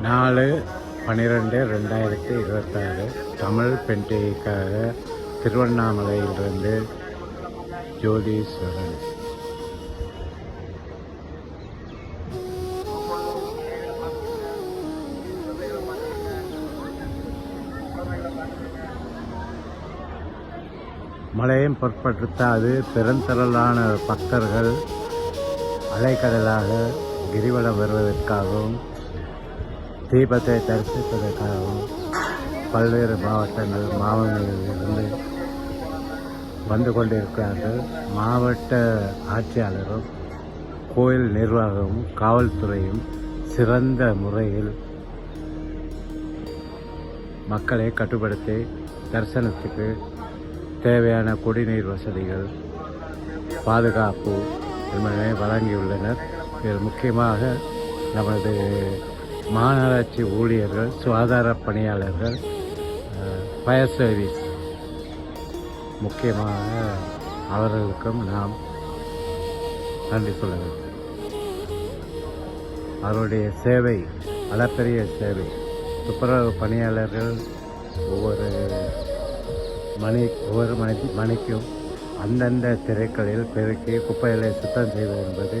நாலு பன்னிரெண்டு ரெண்டாயிரத்தி இருபத்தாறு. தமிழ் பெண்டிகைக்காக திருவண்ணாமலையிலிருந்து ஜோதீஸ்வரன். மலையும் பொருட்படுத்தாது. பெருந்திரளான பக்தர்கள் அலைக்கடலாக கிரிவலம் வருவதற்காகவும் தீபத்தை தரிசிப்பதற்காகவும் பல்வேறு மாவட்டங்கள் மாவட்டங்களிலிருந்து வந்து கொண்டிருக்கிறார்கள். மாவட்ட ஆட்சியாளரும் கோயில் நிர்வாகமும் காவல்துறையும் சிறந்த முறையில் மக்களை கட்டுப்படுத்தி தரிசனத்துக்கு தேவையான குடிநீர் வசதிகள் பாதுகாப்பு என்பதனை வழங்கியுள்ளனர். இதில் முக்கியமாக நமது மாநகராட்சி ஊழியர்கள் சுகாதார பணியாளர்கள் ஃபயர் சர்வீஸ் முக்கியமாக அவர்களுக்கும் நாம் நன்றி சொல்ல வேண்டும். அவருடைய சேவை அளப்பெரிய சேவை. துப்புரவு பணியாளர்கள் ஒவ்வொரு மணி ஒவ்வொரு மணி மணிக்கும் அந்தந்த திரைக்களில் பெருக்கி குப்பைகளை சுத்தம் செய்வது என்பது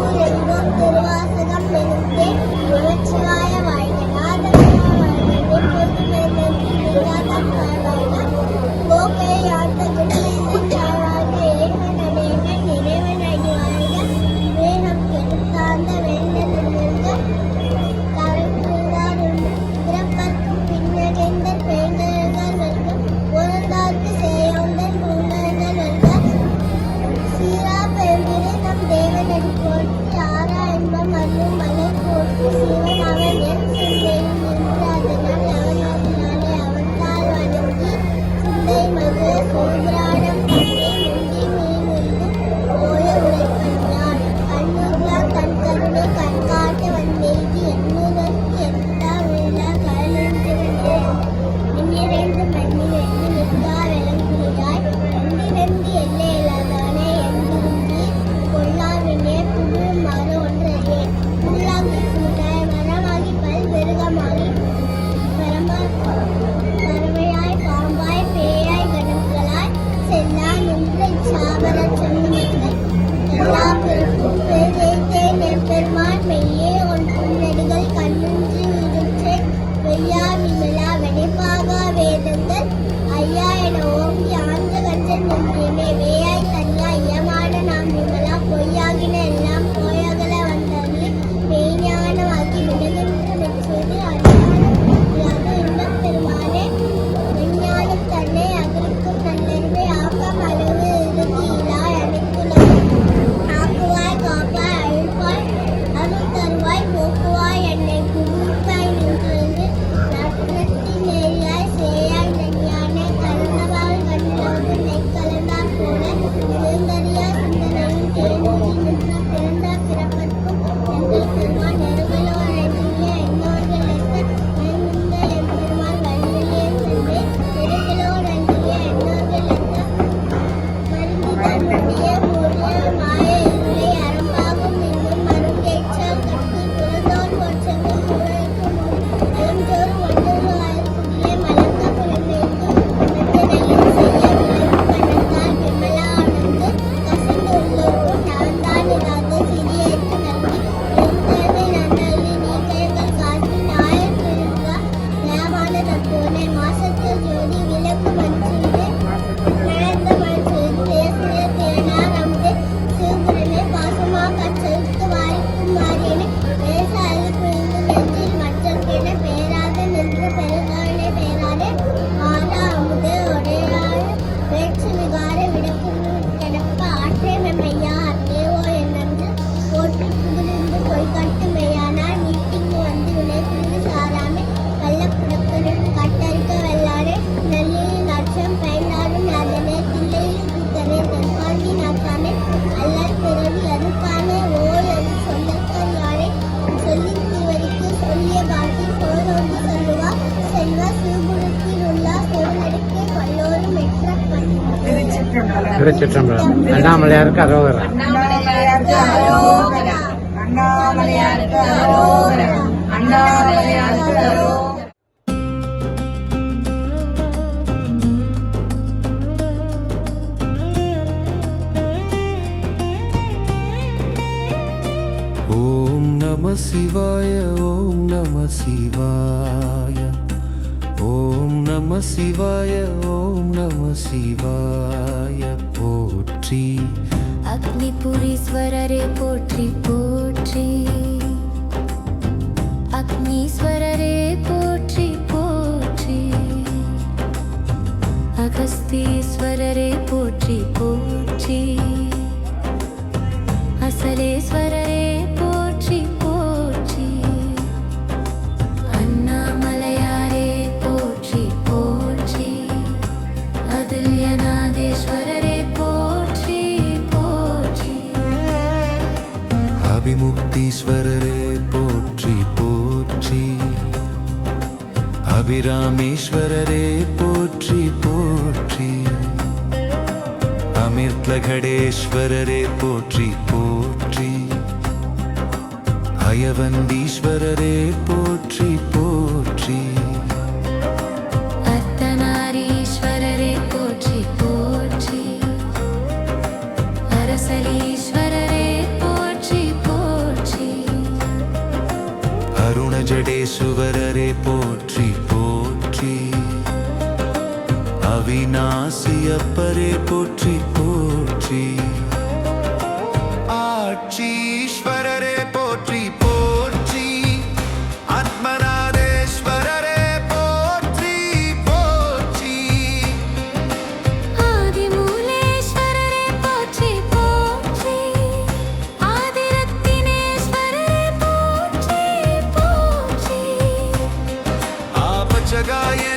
திருச்சிற்றம்பலம். அண்ணாமலையாருக்கு அரோகரா. அண்ணாமலையாருக்கு அரோகரா. அண்ணாமலையாருக்கு அரோகரா. அண்ணாமலையாருக்கு அரோகரா. ஓம் நம சிவாய ஓம் நம சிவாய. ஓம் நம சிவாய ஓம் நம சிவாய. போற்றி. அக்னிபுரீஸ்வரரே போற்றி போற்றி. அக்னீஸ்வரரே போற்றி போற்றி. அகஸ்தீஸ்வரரே போற்றி போற்றி. அசலேஸ்வரரே அபிமுக்தீஸ்வரரே போற்றி போற்றி. அபிராமேஸ்வரரே போற்றி போற்றி. அமிர்தகடேஸ்வரரே போற்றி போற்றி. அயவந்தீஸ்வரரே போற்றி போற்றி. ஜடேசுவரரே போற்றி போற்றி. அவிநாசியப்பரே போற்றி போற்றி. lagaye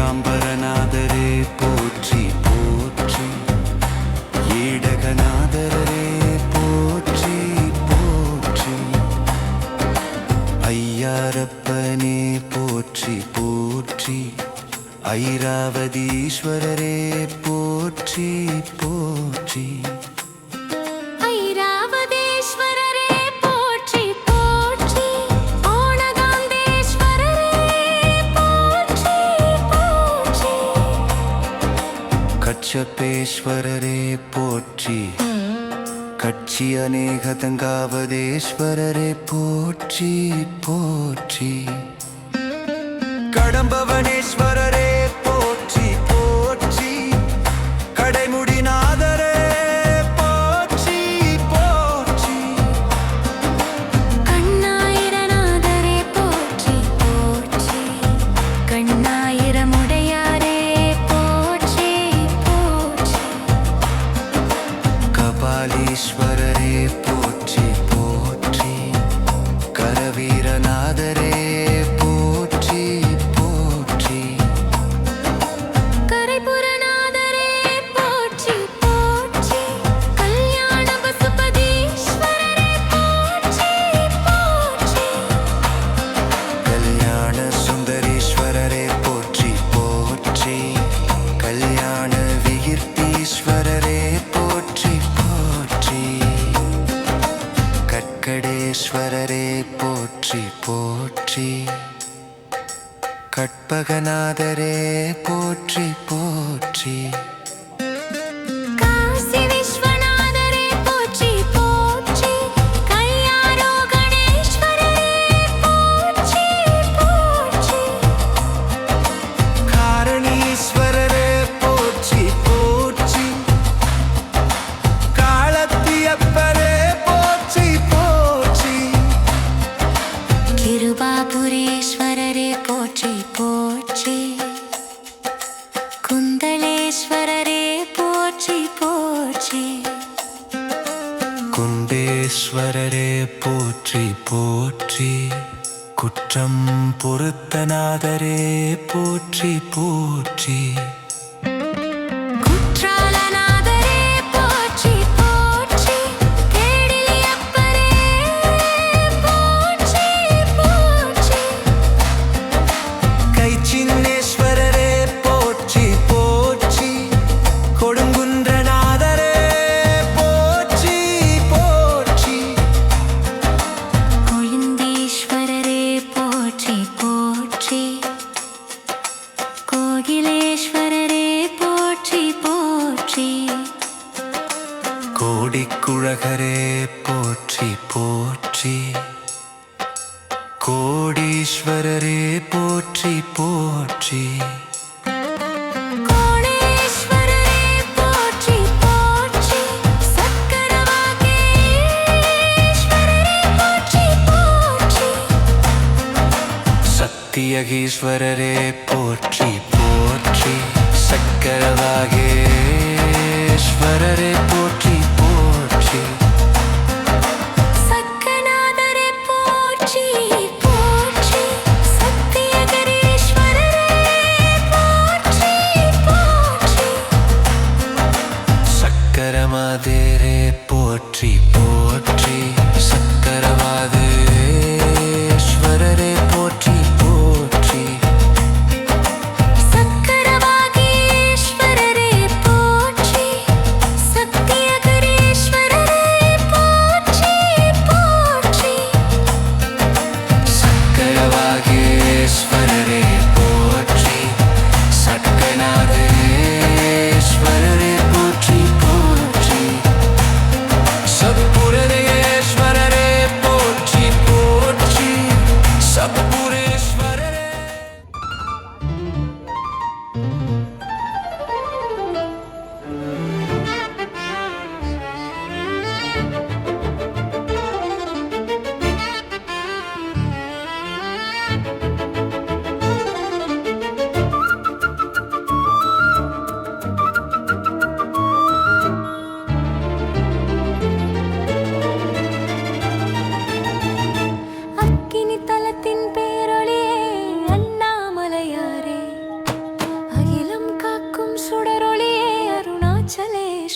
ஏகாம்பரநாதரே போற்றி போற்றி ஏடகநாதரே போற்றி போற்றி ஐயாரப்பனே போற்றி போற்றி ஐராவதீஸ்வரரே போற்றி கச்சப்பேஸ்வரரே போற்றி. கட்சி அநேகதங்காவதேஸ்வரரே போற்றி போற்றி. கடம்பவனேஸ்வரரே கபாலீஸ்வரரே போற்றி போற்றி போற்றி. கற்பகநாதரே போற்றி போற்றி. போற்றி போற்றி. குந்தளேஸ்வரரே போற்றி போற்றி. குண்டேஸ்வரரே போற்றி போற்றி. குற்றம் பொருத்தநாதரே போற்றி போற்றி. யோகீஸ்வரரே போற்றி போற்றி சக்கரவாகி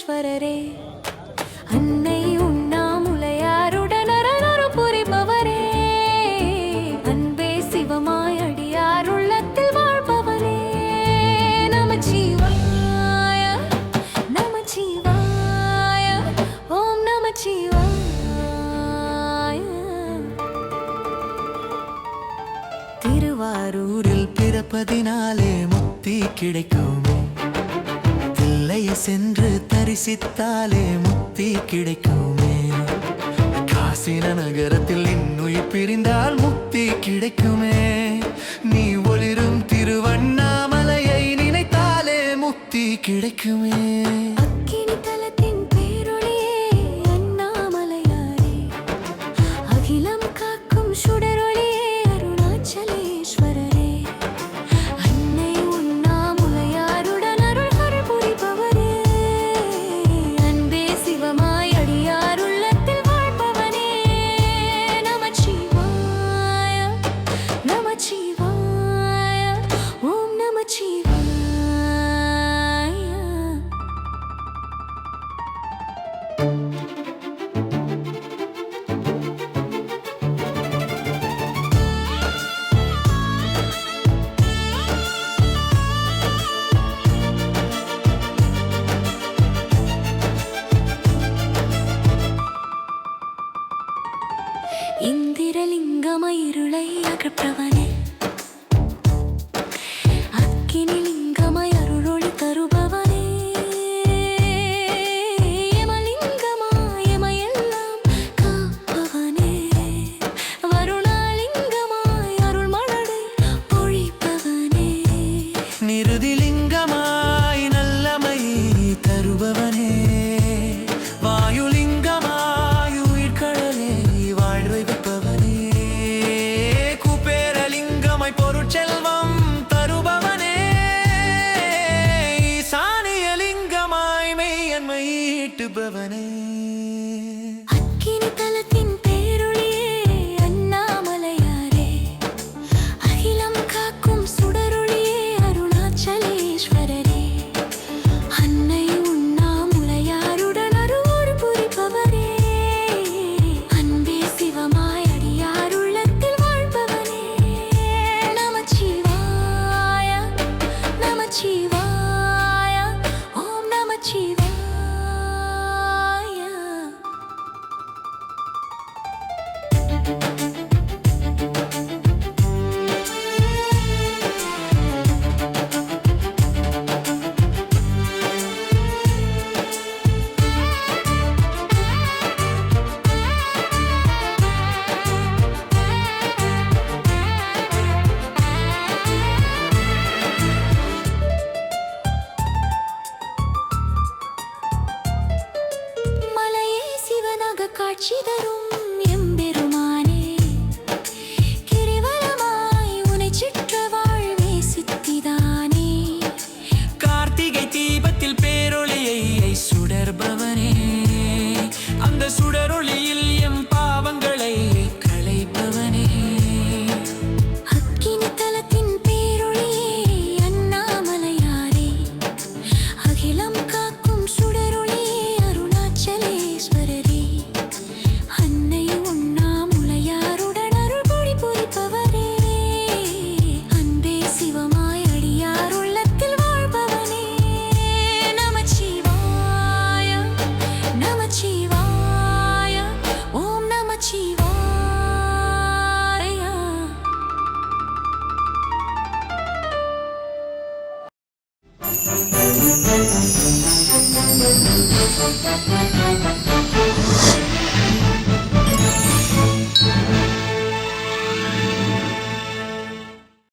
அருணாச்சலேஸ்வரரே அன்னை உண்ணாமுலையாருடன் அரரரு புரிபவரே. அன்பே சிவமாய் அடியார் உள்ளத்தில் வாழ்பவரே நம ஜீவாய நம ஜீவாய ஓம் நம ஜீவாய திருவாரூரில் பிறப்பதினாலே முக்தி கிடைக்கும். சென்று தரிசித்தாலே முத்தி கிடைக்குமே. காசின நகரத்தில் இன்னுயிர் பிரிந்தால் முக்தி கிடைக்குமே. நீ ஒளிரும் திருவண்ணாமலையை நினைத்தாலே முக்தி கிடைக்குமே. як праване. காட்சி தரும்.